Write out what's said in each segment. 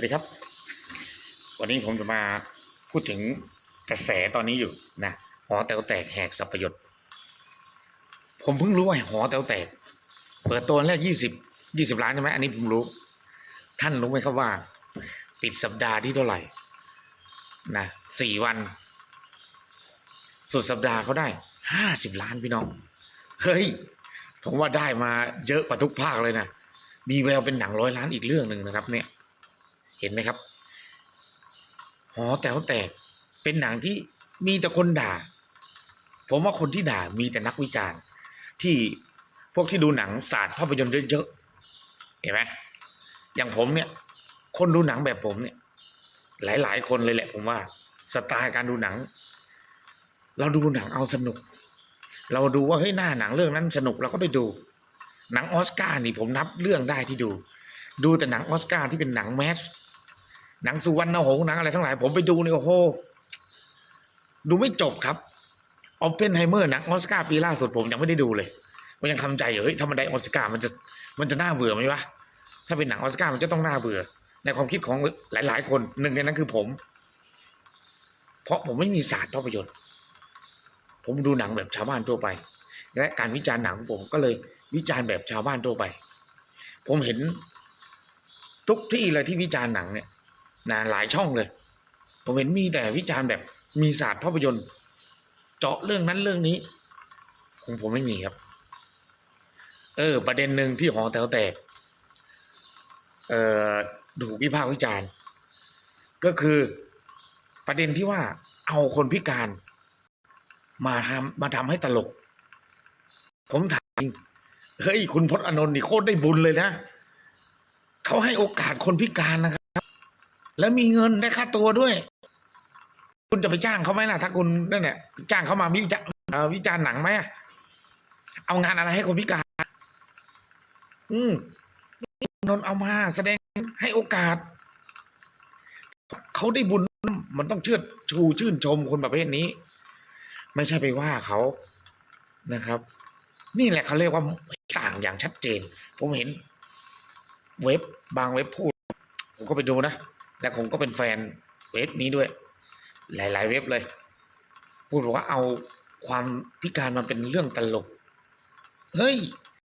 วัสดีครับ วันนี้ผมจะมาพูดถึงกระแสตอนนี้อยู่นะหอแต๋วแตกแหกสับประยศผมเพิ่งรู้ว่าหอแต๋วแตก เปิดตัวแรกยี่สิบยี่สิบล้านใช่ไหมอันนี้ผมรู้ ท่านรู้ไหมครับว่า ปิดสัปดาห์ที่เท่าไหร่นะสี่วัน สุดสัปดาห์เขาได้ห้าสิบล้านพี่น้อง เฮ้ย ผมว่าได้มาเยอะกว่าทุกภาคเลยนะมีแววเป็นหนังร้อยล้านอีกเรื่องหนึ่งนะครับเนี่ย เห็นไหมครับหอแต๋วแตกเป็นหนังที่มีแต่คนด่า ผมว่าคนที่ด่ามีแต่นักวิจารณ์ ที่พวกที่ดูหนังศาสตร์ภาพยนตร์เยอะๆเห็นไหมอย่างผมเนี่ย คนดูหนังแบบผมเนี่ย หลาย ๆ คนเลยแหละ ผมว่าสไตล์การดูหนัง เราดูหนังเอาสนุก เราดูว่าเฮ้ยหน้าหนังเรื่องนั้นสนุกเราก็ไปดู หนังออสการ์นี่ผมนับเรื่องได้ที่ดู ดูแต่หนังออสการ์ที่เป็นหนังแมส หนังสุวรรณหงษ์หนังอะไรทั้งหลาย ผมไปดูนี่โอ้โหดูไม่จบครับออปเพนไฮเมอร์หนังออสการ์ปีล่าสุดผมยังไม่ได้ดูเลยผมยังทำใจอยู่เฮ้ยถ้ามันได้ออสการ์มันจะมันจะน่าเบื่อไหมวะถ้าเป็นหนังออสการ์มันจะต้องน่าเบื่อ ในความคิดของหลาย ๆ คนหนึ่งในนั้นคือผม เพราะผมไม่มีศาสตร์ภาพยนตร์ผมดูหนังแบบชาวบ้านทั่วไป และการวิจารณ์หนังของผมก็เลยวิจารณ์แบบชาวบ้านทั่วไป ผมเห็นทุกที่เลยที่วิจารณ์หนังเนี่ย นะหลายช่องเลย ผมเห็นมีแต่วิจารณ์แบบมีศาสตร์ภาพยนตร์ เจาะเรื่องนั้นเรื่องนี้ของผมไม่มีครับ เออ ประเด็นหนึ่งที่หอแต๋วแตกเอ่อถูกวิพากษ์วิจารณ์ ก็คือประเด็นที่ว่าเอาคนพิการ มาทำมาทำให้ตลก ผมถามจริงเฮ้ยคุณพจน์อนนท์นี่โคตรได้บุญเลยนะเขาให้โอกาสคนพิการนะครับ แล้วมีเงินได้ค่าตัวด้วย คุณจะไปจ้างเขาไหมล่ะ ถ้าคุณนั่นเนี่ยจ้างเขามาวิจารวิจารณ์หนังไหมเอางานอะไรให้คนพิการ อืมนนเอามาแสดงให้โอกาส เขาได้บุญมันต้องเชื่อชูชื่นชมคนประเภทนี้ ไม่ใช่ไปว่าเขานะครับ นี่แหละเขาเรียกว่าต่างอย่างชัดเจน ผมเห็นเว็บบางเว็บพูด ผมก็ไปดูนะ และผมก็เป็นแฟนเว็บนี้ด้วย หลาย ๆ เว็บเลย พูดบอกว่าเอาความพิการมันเป็นเรื่องตลก เฮ้ย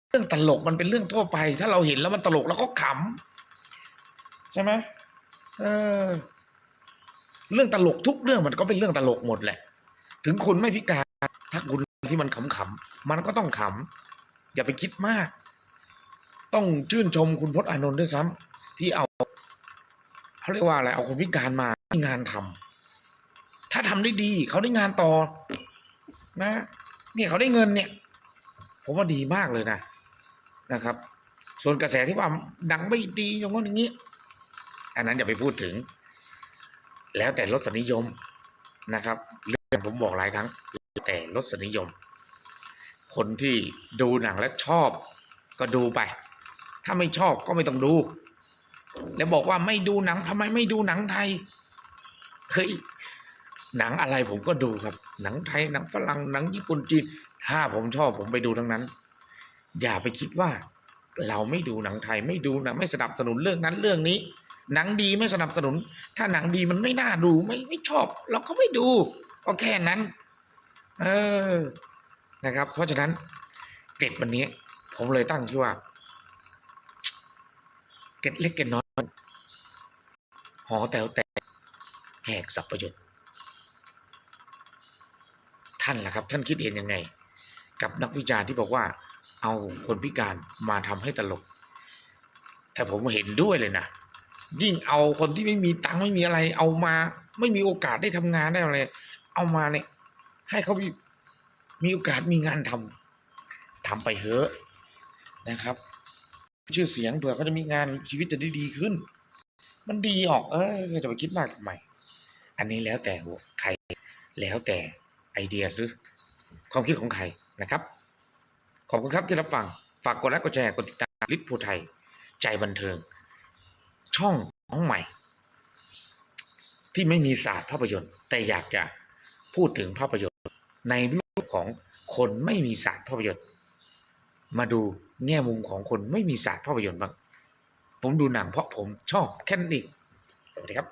เรื่องตลกมันเป็นเรื่องทั่วไป ถ้าเราเห็นแล้วมันตลกแล้วก็ขำใช่ไหมเออ เรื่องตลกทุกเรื่องมันก็เป็นเรื่องตลกหมดแหละ ถึงคุณไม่พิการถ้าคุณที่มันขำๆมันก็ต้องขำอย่าไปคิดมาก ต้องชื่นชมคุณพจน์อานนท์ด้วยซ้ำที่เอา เขาเรียกว่าอะไรเอาคนพิการมาให้งานทำถ้าทำได้ดีเขาได้งานต่อ นะเนี่ยเขาได้เงินเนี่ย ผมว่าดีมากเลยนะนะครับ ส่วนกระแสที่ว่าดังไม่ดีอย่างนั้นอย่างนี้ อันนั้นอย่าไปพูดถึง แล้วแต่รสนิยมนะครับเรื่องผมบอกหลายครั้งแล้วแต่รสนิยม คนที่ดูหนังแล้วชอบก็ดูไป ถ้าไม่ชอบก็ไม่ต้องดู แล้วบอกว่าไม่ดูหนังทำไมไม่ดูหนังไทยเฮ้ยหนังอะไรผมก็ดูครับ หนังไทยหนังฝรั่งหนังญี่ปุ่นจีนถ้าผมชอบผมไปดูทั้งนั้น อย่าไปคิดว่า เราไม่ดูหนังไทยไม่ดูนังไม่สนับสนุนเรื่องนั้นเรื่องนี้ หนังดีไม่สนับสนุน ถ้าหนังดีมันไม่น่าดูไม่ไม่ชอบ เราก็ไม่ดูก็แค่นั้น เออนะครับ เพราะฉะนั้นเกร็ดวันนี้ ผมเลยตั้งชื่ว่าเกร็ดเล็กเกร็ดน้อย หอแต๋วแตกแหกสับประยชน์ท่านล่ะครับ ท่านคิดเห็นยังไง กับนักวิจารณ์ที่บอกว่า เอาคนพิการมาทำให้ตลก แต่ผมเห็นด้วยเลยนะยิ่งเอาคนที่ไม่มีตังค์ไม่มีอะไร เอามา ไม่มีโอกาสได้ทำงานได้อะไรเอามาเนี่ยให้เขามีมีโอกาสมีงานทำทำไปเถอะนะครับ ชื่อเสียงเผื่อเขาจะมีงานชีวิตจะได้ดีขึ้น มันดีออก เออจะไปคิดมากทำไม อันนี้แล้วแต่หัวใครแล้วแต่ไอเดียหรือความคิดของใครนะครับ ขอบคุณครับที่รับฟัง ฝากกดไลค์กดแชร์กดติดตามลิทภูไทย ใจบันเทิง ช่องน้องใหม่ ที่ไม่มีศาสตร์ภาพยนตร์ แต่อยากจะพูดถึงภาพยนตร์ในรูปของคนไม่มีศาสตร์ภาพยนตร์ มาดูแง่มุมของคนไม่มีศาสตร์ภาพยนตร์บ้าง ผมดูหนังเพราะผมชอบแค่นั้นเองสวัสดีครับ